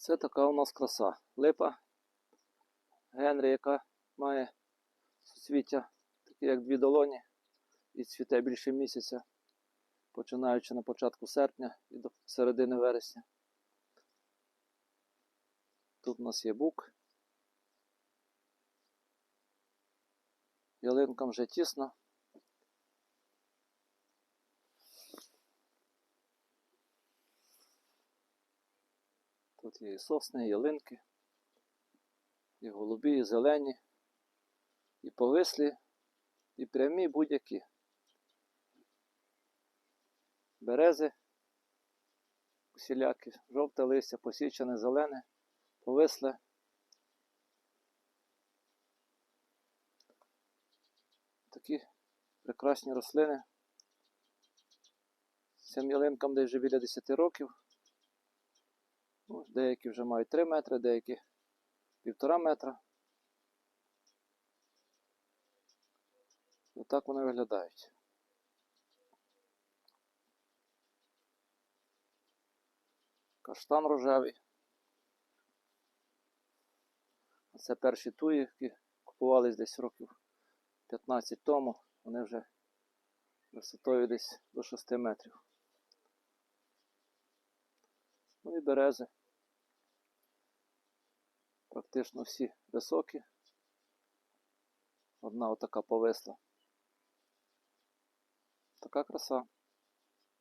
Це така у нас краса. Липа Генрі, яка має суцвіття, таке як дві долоні, і цвіте більше місяця, починаючи на початку серпня і до середини вересня. Тут у нас є бук. Ялинкам вже тісно. Тут є і сосни, і ялинки, і голубі, і зелені, і повислі, і прямі будь-які. Берези, усілякі, жовте листя, посічене, зелене, повисле. Такі прекрасні рослини. Цим ялинкам десь вже біля 10 років. Ну, деякі вже мають 3 метри, деякі півтора метра. Отак вони виглядають. Каштан рожевий. Це перші туї, які купувались десь років 15 тому. Вони вже висотою десь до 6 метрів. Ну і берези. Практично всі високі. Одна отака повисла. Така краса.